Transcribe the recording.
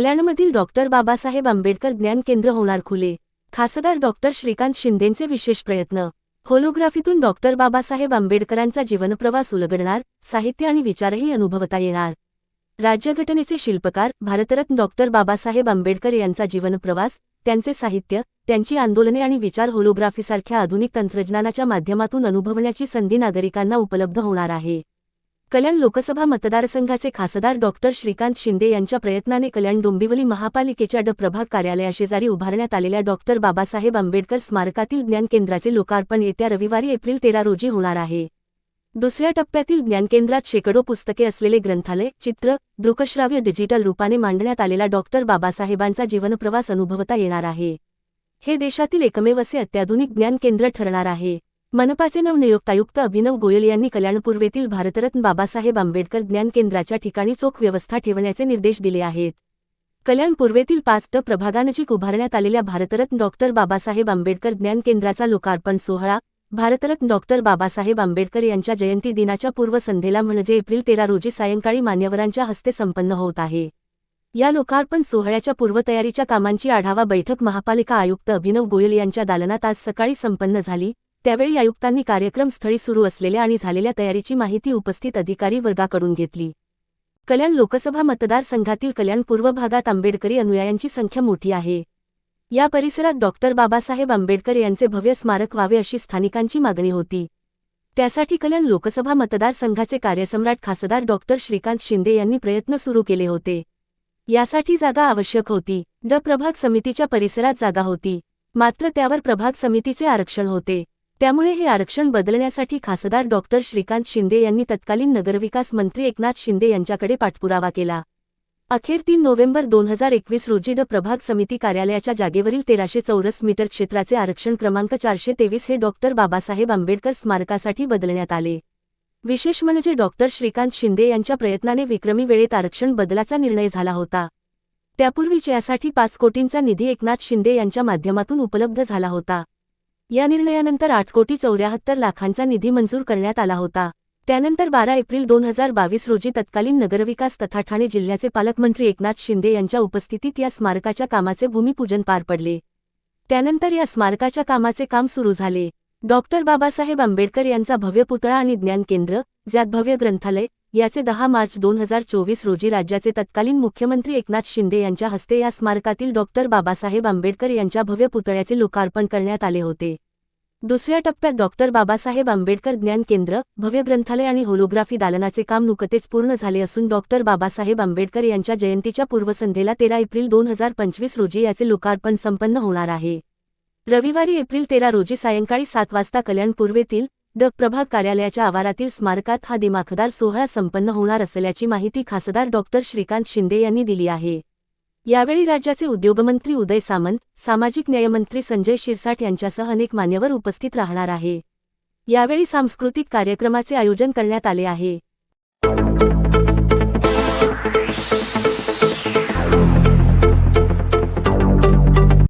कल्याणमधील doctor Babasaheb Ambedkar ज्ञान केंद्र होणार खुले. खासदार डॉक्टर श्रीकांत शिंदेंचे विशेष प्रयत्न. होलोग्राफीतून डॉक्टर बाबासाहेब आंबेडकरांचा जीवनप्रवास उलगडणार साहित्य आणि विचारही अनुभवता येणार. राज्यघटनेचे शिल्पकार भारतरत्न डॉक्टर बाबासाहेब आंबेडकर यांचा जीवनप्रवास त्यांचे साहित्य त्यांची आंदोलने आणि विचार होलोग्राफीसारख्या आधुनिक तंत्रज्ञानाच्या माध्यमातून अनुभवण्याची संधी नागरिकांना उपलब्ध होणार आहे. कल्याण लोकसभा मतदारसंघाचे खासदार डॉक्टर श्रीकांत शिंदे यांच्या प्रयत्नाने कल्याण डोंबिवली महापालिकेच्या ड प्रभाग कार्यालयाशेजारी उभारण्यात आलेल्या डॉक्टर बाबासाहेब आंबेडकर स्मारकातील ज्ञान केंद्राचे लोकार्पण येत्या रविवारी एप्रिल तेरा रोजी होणार आहे. दुसऱ्या टप्प्यातील ज्ञानकेंद्रात शेकडो पुस्तके असलेले ग्रंथालय चित्र दृकश्राव्य डिजिटल रूपाने मांडण्यात आलेला डॉक्टर बाबासाहेबांचा जीवनप्रवास अनुभवता येणार आहे. हे देशातील एकमेव असे अत्याधुनिक ज्ञान केंद्र ठरणार आहे. मनपाचे नवनियुक्त आयुक्त अभिनव गोयल यांनी कल्याणपूर्वेतील भारतरत्न बाबासाहेब आंबेडकर ज्ञान केंद्राच्या ठिकाणी चोख व्यवस्था ठेवण्याचे निर्देश दिले आहेत. कल्याणपूर्वेतील पाच ट प्रभागानजीक उभारण्यात आलेल्या भारतरत्न डॉक्टर बाबासाहेब आंबेडकर ज्ञान केंद्राचा लोकार्पण सोहळा भारतरत्न डॉक्टर बाबासाहेब आंबेडकर यांच्या जयंती दिनाच्या पूर्वसंध्येला म्हणजे एप्रिल तेरा रोजी सायंकाळी मान्यवरांच्या हस्ते संपन्न होत आहे. या लोकार्पण सोहळ्याच्या पूर्वतयारीच्या कामांची आढावा बैठक महापालिका आयुक्त अभिनव गोयल यांच्या दालनात आज सकाळी संपन्न झाली त्यावेळी आयुक्तांनी कार्यक्रमस्थळी सुरू असलेल्या आणि झालेल्या तयारीची माहिती उपस्थित अधिकारी वर्गाकडून घेतली. कल्याण लोकसभा मतदारसंघातील कल्याण पूर्व भागात आंबेडकरी अनुयायांची संख्या मोठी आहे. या परिसरात डॉक्टर बाबासाहेब आंबेडकर यांचे भव्य स्मारक व्हावे अशी स्थानिकांची मागणी होती. त्यासाठी कल्याण लोकसभा मतदारसंघाचे कार्यसम्राट खासदार डॉक्टर श्रीकांत शिंदे यांनी प्रयत्न सुरू केले होते. यासाठी जागा आवश्यक होती. द प्रभाग समितीच्या परिसरात जागा होती. मात्र त्यावर प्रभाग समितीचे आरक्षण होते. त्यामुळे हे आरक्षण बदलण्यासाठी खासदार डॉक्टर श्रीकांत शिंदे यांनी तत्कालीन नगरविकास मंत्री एकनाथ शिंदे यांच्याकडे पाठपुरावा केला. अखेर तीन नोव्हेंबर दोन हजार एकवीस रोजी द प्रभाग समिती कार्यालयाच्या जागेवरील तेराशे चौरस मीटर क्षेत्राचे आरक्षण क्रमांक चारशे तेवीस हे डॉक्टर बाबासाहेब आंबेडकर स्मारकासाठी बदलण्यात आले. विशेष म्हणजे डॉक्टर श्रीकांत शिंदे यांच्या प्रयत्नाने विक्रमी वेळेत आरक्षण बदलाचा निर्णय झाला होता. त्यापूर्वीच यासाठी पाच कोटींचा निधी एकनाथ शिंदे यांच्या माध्यमातून उपलब्ध झाला होता. या निर्णयानंतर आठ कोटी चौऱ्याहत्तर लाखांचा निधी मंजूर करण्यात आला होता. त्यानंतर बारा एप्रिल दोन हजार बावीस रोजी तत्कालीन नगरविकास तथा ठाणे जिल्ह्याचे पालकमंत्री एकनाथ शिंदे यांच्या उपस्थितीत या स्मारकाच्या कामाचे भूमिपूजन पार पडले. त्यानंतर या स्मारकाच्या कामाचे काम सुरू झाले. डॉक्टर बाबासाहेब आंबेडकर यांचा भव्य पुतळा आणि ज्ञान केंद्र ज्यात भव्य ग्रंथालय याचे दहा मार्च दोन हजार चोवीस रोजी राज्याचे तत्कालीन मुख्यमंत्री एकनाथ शिंदे यांच्या हस्ते या स्मारकातील डॉक्टर बाबासाहेब आंबेडकर यांच्या भव्य पुतळ्याचे लोकार्पण करण्यात आले होते. दुसऱ्या टप्प्यात डॉक्टर बाबासाहेब आंबेडकर ज्ञान केंद्र भव्य ग्रंथालय आणि होलोग्राफी दालनाचे काम नुकतेच पूर्ण झाले असून डॉक्टर बाबासाहेब आंबेडकर यांच्या जयंतीच्या पूर्वसंध्येला तेरा एप्रिल दोन हजार पंचवीस रोजी याचे लोकार्पण संपन्न होणार आहे. रविवारी एप्रिल तेरा रोजी सायंकाळी सात वाजता कल्याण पूर्वेतील ड प्रभाग कार्यालयाच्या आवारातील स्मारकात हा दिमाखदार सोहळा संपन्न होणार असल्याची माहिती खासदार डॉक्टर श्रीकांत शिंदे यांनी दिली आहे. यावेळी राज्याचे उद्योगमंत्री उदय सामंत सामाजिक न्यायमंत्री संजय शिरसाट यांच्यासह अनेक मान्यवर उपस्थित राहणार आहे. यावेळी सांस्कृतिक कार्यक्रमाचे आयोजन करण्यात आले आहे.